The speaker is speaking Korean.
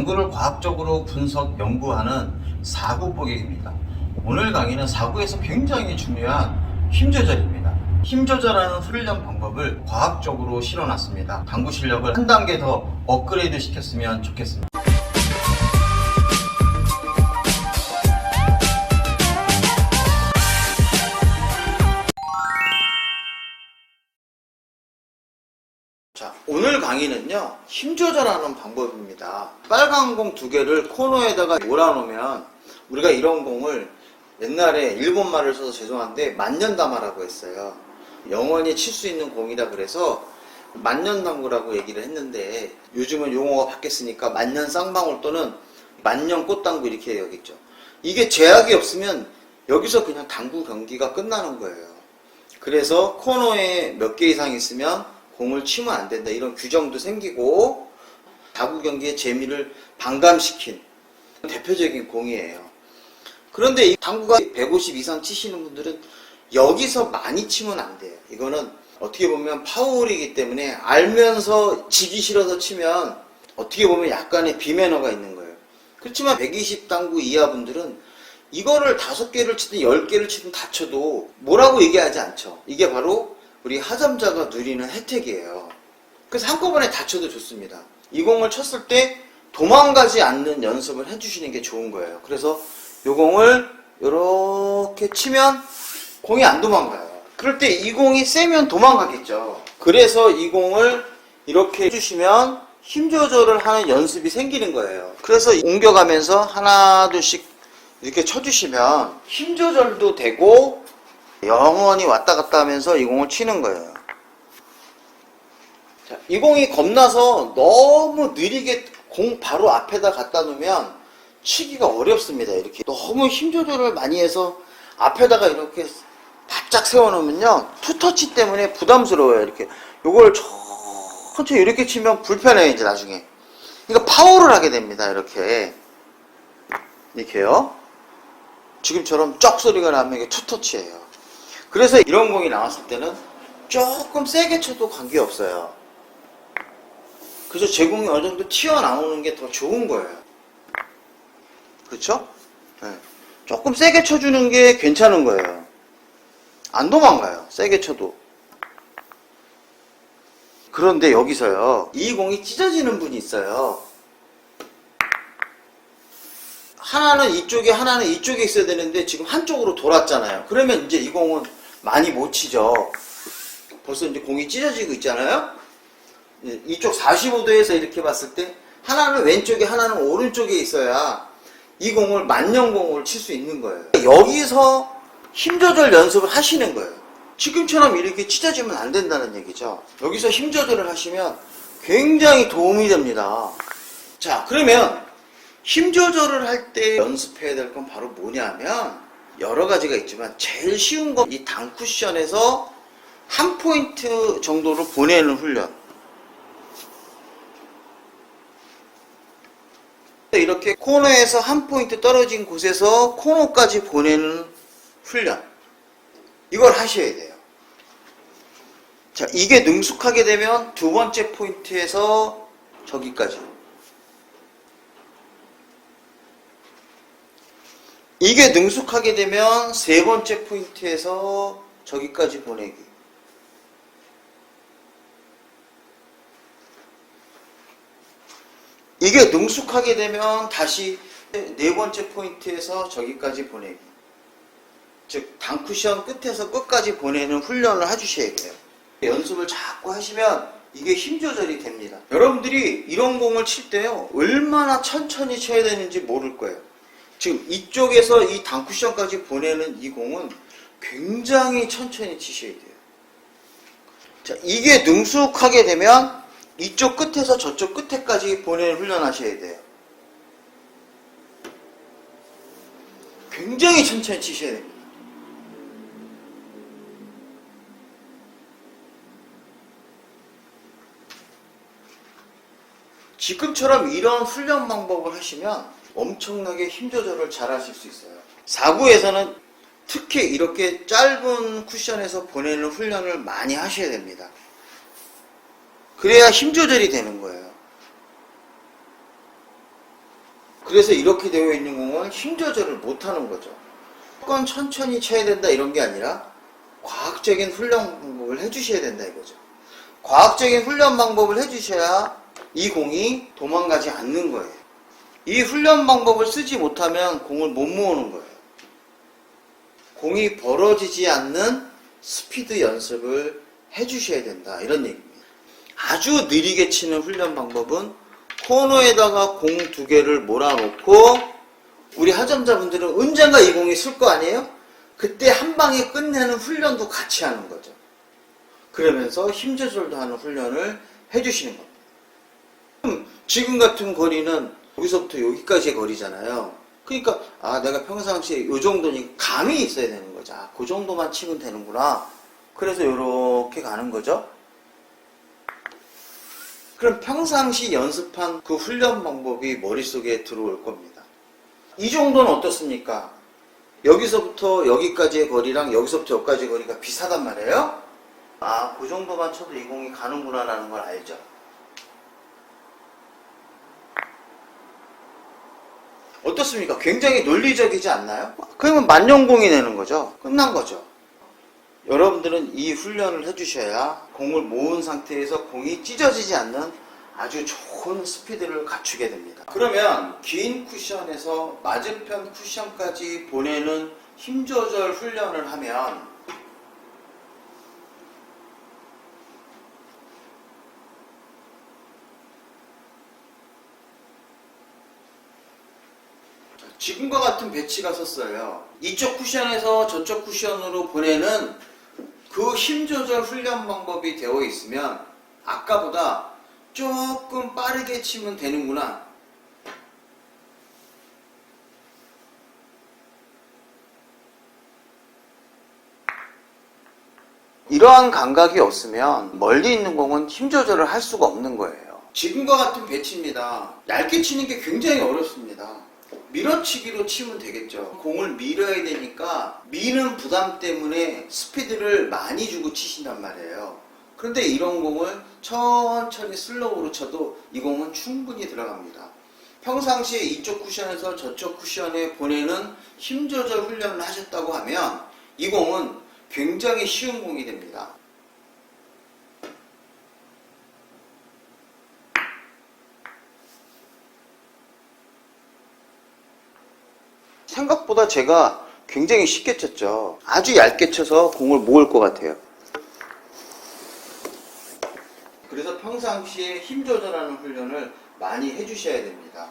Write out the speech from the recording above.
당구를 과학적으로 분석, 연구하는 사구 보객입니다. 오늘 강의는 사구에서 굉장히 중요한 힘 조절입니다. 힘 조절하는 훈련 방법을 과학적으로 실어놨습니다. 당구 실력을 한 단계 더 업그레이드 시켰으면 좋겠습니다. 오늘 강의는요, 힘 조절하는 방법입니다. 빨간 공 두 개를 코너에다가 몰아놓으면, 우리가 이런 공을 옛날에 일본 말을 써서 죄송한데, 만년다마라고 했어요. 영원히 칠 수 있는 공이라 그래서, 만년당구라고 얘기를 했는데, 요즘은 용어가 바뀌었으니까, 만년 쌍방울 또는 만년 꽃당구 이렇게 여기죠. 이게 제약이 없으면, 여기서 그냥 당구 경기가 끝나는 거예요. 그래서 코너에 몇 개 이상 있으면 공을 치면 안 된다 이런 규정도 생기고 다구 경기의 재미를 반감시킨 대표적인 공이에요. 그런데 이 당구가 150 이상 치시는 분들은 여기서 많이 치면 안 돼요. 이거는 어떻게 보면 파울이기 때문에 알면서 지기 싫어서 치면 어떻게 보면 약간의 비매너가 있는 거예요. 그렇지만 120 당구 이하 분들은 이거를 다섯 개를 치든 열 개를 치든 다쳐도 뭐라고 얘기하지 않죠. 이게 바로 우리 하점자가 누리는 혜택이에요. 그래서 한꺼번에 다쳐도 좋습니다. 이 공을 쳤을 때 도망가지 않는 연습을 해주시는 게 좋은 거예요. 그래서 이 공을 이렇게 치면 공이 안 도망가요. 그럴 때 이 공이 세면 도망가겠죠. 그래서 이 공을 이렇게 해주시면 힘 조절을 하는 연습이 생기는 거예요. 그래서 옮겨가면서 하나, 둘씩 이렇게 쳐주시면 힘 조절도 되고 영원히 왔다 갔다 하면서 이 공을 치는 거예요. 자, 이 공이 겁나서 너무 느리게 공 바로 앞에다 갖다 놓으면 치기가 어렵습니다. 이렇게 너무 힘 조절을 많이 해서 앞에다가 이렇게 바짝 세워놓으면요 투터치 때문에 부담스러워요. 이렇게 요걸 천천히 이렇게 치면 불편해요. 이제 나중에. 그러니까 파워를 하게 됩니다. 이렇게 이렇게요. 지금처럼 쩍 소리가 나면 이게 투터치예요. 그래서 이런 공이 나왔을 때는 조금 세게 쳐도 관계없어요. 그래서 제공이 어느 정도 튀어나오는 게 더 좋은 거예요. 그렇죠? 네. 조금 세게 쳐주는 게 괜찮은 거예요. 안 도망가요. 세게 쳐도. 그런데 여기서요. 이 공이 찢어지는 분이 있어요. 하나는 이쪽에 하나는 이쪽에 있어야 되는데 지금 한쪽으로 돌았잖아요. 그러면 이제 이 공은 많이 못 치죠. 벌써 이제 공이 찢어지고 있잖아요. 예, 이쪽 45도에서 이렇게 봤을 때 하나는 왼쪽에 하나는 오른쪽에 있어야 이 공을 만년공을 칠 수 있는 거예요. 여기서 힘 조절 연습을 하시는 거예요. 지금처럼 이렇게 찢어지면 안 된다는 얘기죠. 여기서 힘 조절을 하시면 굉장히 도움이 됩니다. 자, 그러면 힘 조절을 할 때 연습해야 될 건 바로 뭐냐면 여러 가지가 있지만 제일 쉬운 건이당 쿠션에서 한 포인트 정도를 보내는 훈련. 이렇게 코너에서 한 포인트 떨어진 곳에서 코너까지 보내는 훈련. 이걸 하셔야 돼요. 자, 이게 능숙하게 되면 두 번째 포인트에서 저기까지. 이게 능숙하게 되면 세 번째 포인트에서 저기까지 보내기. 이게 능숙하게 되면 다시 네 번째 포인트에서 저기까지 보내기. 즉, 단쿠션 끝에서 끝까지 보내는 훈련을 해주셔야 돼요. 연습을 자꾸 하시면 이게 힘 조절이 됩니다. 여러분들이 이런 공을 칠 때요, 얼마나 천천히 쳐야 되는지 모를 거예요. 지금 이쪽에서 이 단쿠션까지 보내는 이 공은 굉장히 천천히 치셔야 돼요. 자, 이게 능숙하게 되면 이쪽 끝에서 저쪽 끝에까지 보내는 훈련하셔야 돼요. 굉장히 천천히 치셔야 됩니다. 지금처럼 이런 훈련 방법을 하시면 엄청나게 힘 조절을 잘 하실 수 있어요. 4구에서는 특히 이렇게 짧은 쿠션에서 보내는 훈련을 많이 하셔야 됩니다. 그래야 힘 조절이 되는 거예요. 그래서 이렇게 되어 있는 공은 힘 조절을 못 하는 거죠. 무조건 천천히 쳐야 된다 이런 게 아니라 과학적인 훈련 방법을 해주셔야 된다 이거죠. 과학적인 훈련 방법을 해주셔야 이 공이 도망가지 않는 거예요. 이 훈련 방법을 쓰지 못하면 공을 못 모으는 거예요. 공이 벌어지지 않는 스피드 연습을 해주셔야 된다 이런 얘기입니다. 아주 느리게 치는 훈련 방법은 코너에다가 공 두 개를 몰아놓고 우리 하점자분들은 언젠가 이 공이 쓸 거 아니에요? 그때 한 방에 끝내는 훈련도 같이 하는 거죠. 그러면서 힘 조절도 하는 훈련을 해주시는 겁니다. 지금 같은 거리는 여기서부터 여기까지의 거리잖아요. 그러니까 아 내가 평상시에 이 정도니 감이 있어야 되는 거죠. 아, 그 정도만 치면 되는구나. 그래서 이렇게 가는 거죠. 그럼 평상시 연습한 그 훈련 방법이 머릿속에 들어올 겁니다. 이 정도는 어떻습니까? 여기서부터 여기까지의 거리랑 여기서부터 여기까지의 거리가 비슷하단 말이에요? 아, 그 정도만 쳐도 이 공이 가는구나라는 걸 알죠. 어떻습니까? 굉장히 논리적이지 않나요? 그러면 만년공이 되는 거죠. 끝난 거죠. 여러분들은 이 훈련을 해주셔야 공을 모은 상태에서 공이 찢어지지 않는 아주 좋은 스피드를 갖추게 됩니다. 그러면 긴 쿠션에서 맞은편 쿠션까지 보내는 힘 조절 훈련을 하면 지금과 같은 배치가 섰어요. 이쪽 쿠션에서 저쪽 쿠션으로 보내는 그 힘 조절 훈련 방법이 되어 있으면 아까보다 조금 빠르게 치면 되는구나. 이러한 감각이 없으면 멀리 있는 공은 힘 조절을 할 수가 없는 거예요. 지금과 같은 배치입니다. 얇게 치는 게 굉장히 어렵습니다. 밀어치기로 치면 되겠죠. 공을 밀어야 되니까 미는 부담 때문에 스피드를 많이 주고 치신단 말이에요. 그런데 이런 공을 천천히 슬로우로 쳐도 이 공은 충분히 들어갑니다. 평상시에 이쪽 쿠션에서 저쪽 쿠션에 보내는 힘 조절 훈련을 하셨다고 하면 이 공은 굉장히 쉬운 공이 됩니다. 생각보다 제가 굉장히 쉽게 쳤죠. 아주 얇게 쳐서 공을 모을 것 같아요. 그래서 평상시에 힘 조절하는 훈련을 많이 해주셔야 됩니다.